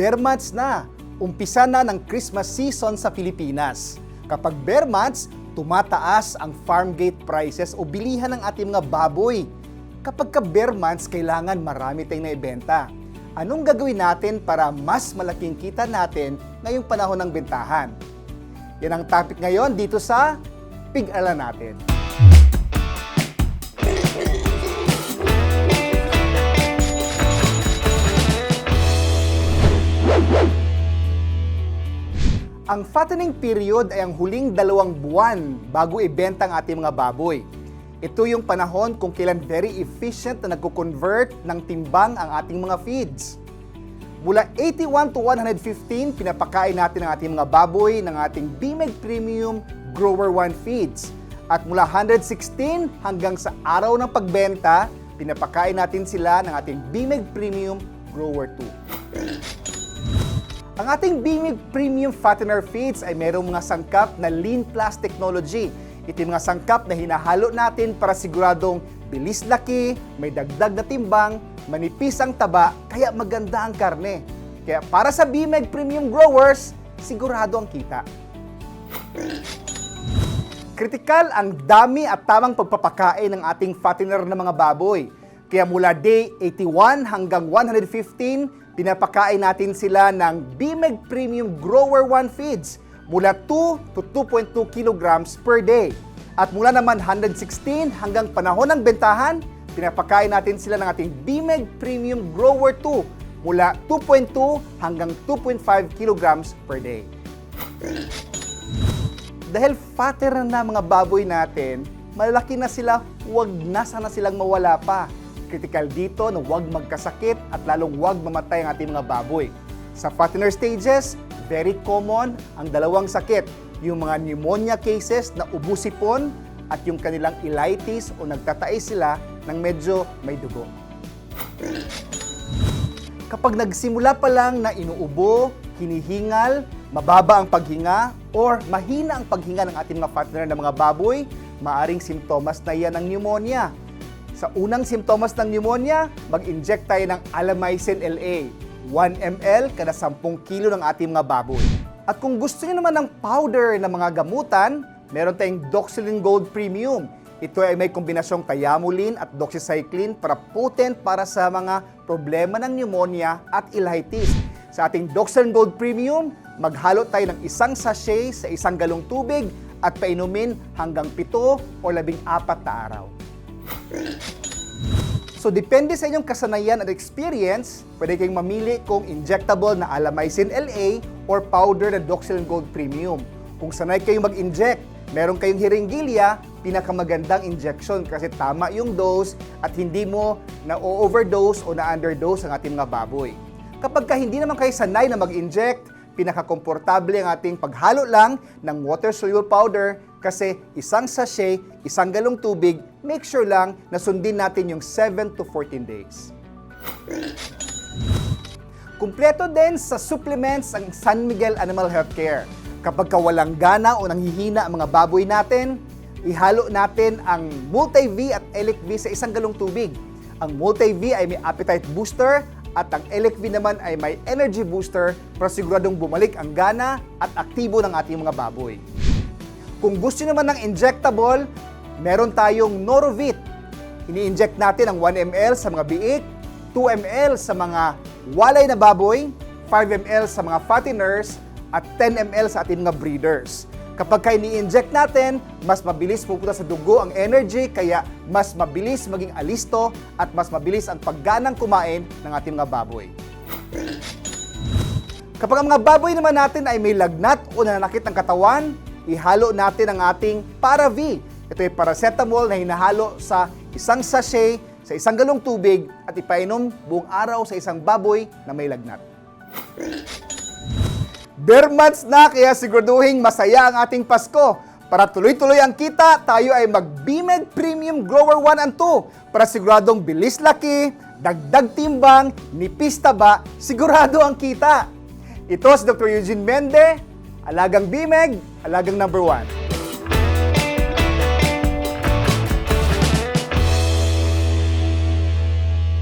Bare months na. Umpisa na ng Christmas season sa Pilipinas. Kapag bare months, tumataas ang farm gate prices o bilihan ng ating mga baboy. Kapag ka bare months, kailangan marami tayong naibenta. Anong gagawin natin para mas malaking kita natin ngayong panahon ng bentahan? Yan ang topic ngayon dito sa Pig-Aralan natin. Ang fattening period ay ang huling dalawang buwan bago ibenta ang ating mga baboy. Ito yung panahon kung kailan very efficient na nagko-convert ng timbang ang ating mga feeds. Mula 81 to 115, pinapakain natin ang ating mga baboy ng ating BMEG Premium Grower 1 feeds. At mula 116 hanggang sa araw ng pagbenta, pinapakain natin sila ng ating BMEG Premium Grower 2. Ang ating Bimig Premium Fattener Feeds ay mayroong mga sangkap na Lean Plus technology. Ito mga sangkap na hinahalo natin para siguradong bilis laki, may dagdag na timbang, manipis ang taba, kaya maganda ang karne. Kaya para sa Bimeg Premium Growers, sigurado ang kita. Kritikal ang dami at tamang pagpapakain ng ating fattener ng mga baboy. Kaya mula day 81 hanggang 115, pinapakain natin sila ng BMEG Premium Grower 1 Feeds mula 2 to 2.2 kilograms per day. At mula naman 116 hanggang panahon ng bentahan, pinapakain natin sila ng ating BMEG Premium Grower 2 mula 2.2 hanggang 2.5 kilograms per day. Dahil fatter na mga baboy natin, malaki na sila, huwag na sana silang mawala pa. Critical dito na huwag magkasakit at lalong huwag mamatay ang ating mga baboy. Sa fattener stages, very common ang dalawang sakit, yung mga pneumonia cases na ubusipon at yung kanilang ilitis o nagtatay sila ng medyo may dugo. Kapag nagsimula pa lang na inuubo, hinihingal, mababa ang paghinga, or mahina ang paghinga ng ating mga fattener ng mga baboy, maaring simptomas na yan ng pneumonia. Sa unang simptomas ng pneumonia, mag-inject tayo ng Alamycin LA, 1 ml kada 10 kilo ng ating mga baboy. At kung gusto niyo naman ng powder na mga gamutan, meron tayong Doxylin Gold Premium. Ito ay may kombinasyong Thiamulin at doxycycline para potent para sa mga problema ng pneumonia at ilitis. Sa ating Doxylin Gold Premium, maghalo tayo ng isang sachet sa isang galong tubig at painumin hanggang 7 o 14 na araw. So depende sa inyong kasanayan at experience, pwede kayong mamili kung injectable na Alamycin LA or powder na Doxylin Gold Premium. Kung sanay kayong mag-inject, meron kayong hiringgilya, pinakamagandang injection kasi tama yung dose at hindi mo na-overdose o na-underdose ang ating mga baboy. Kapag ka hindi naman kayo sanay na mag-inject, pinakakomportable ang ating paghalo lang ng water-soluble powder kasi isang sachet, isang galong tubig, make sure lang na sundin natin yung 7 to 14 days. Kumpleto din sa supplements ang San Miguel Animal Healthcare. Kapag ka walang gana o nanghihina ang mga baboy natin, ihalo natin ang Multi-V at Elic-V sa isang galong tubig. Ang Multi-V ay may appetite booster at ang Elic-V naman ay may energy booster para siguradong bumalik ang gana at aktibo ng ating mga baboy. Kung gusto naman ng injectable, meron tayong Norovit. Ini-inject natin ang 1 ml sa mga biik, 2 ml sa mga walay na baboy, 5 ml sa mga fatteners, at 10 ml sa ating mga breeders. Kapag kayo ni-inject natin, mas mabilis pupunta sa dugo ang energy, kaya mas mabilis maging alisto at mas mabilis ang pagganang kumain ng ating mga baboy. Kapag ang mga baboy naman natin ay may lagnat o nananakit ng katawan, ihalo natin ang ating Para-V. Ito ay paracetamol na hinahalo sa isang sachet sa isang galong tubig at ipainom buong araw sa isang baboy na may lagnat. Bare na kaya siguraduhin masaya ang ating Pasko. Para tuloy-tuloy ang kita, tayo ay mag-BMEG Premium Grower 1 and 2 para siguradong bilis laki, dagdag timbang, nipis taba, sigurado ang kita. Ito si Dr. Eugene Mende, alagang BMEG, alagang number 1.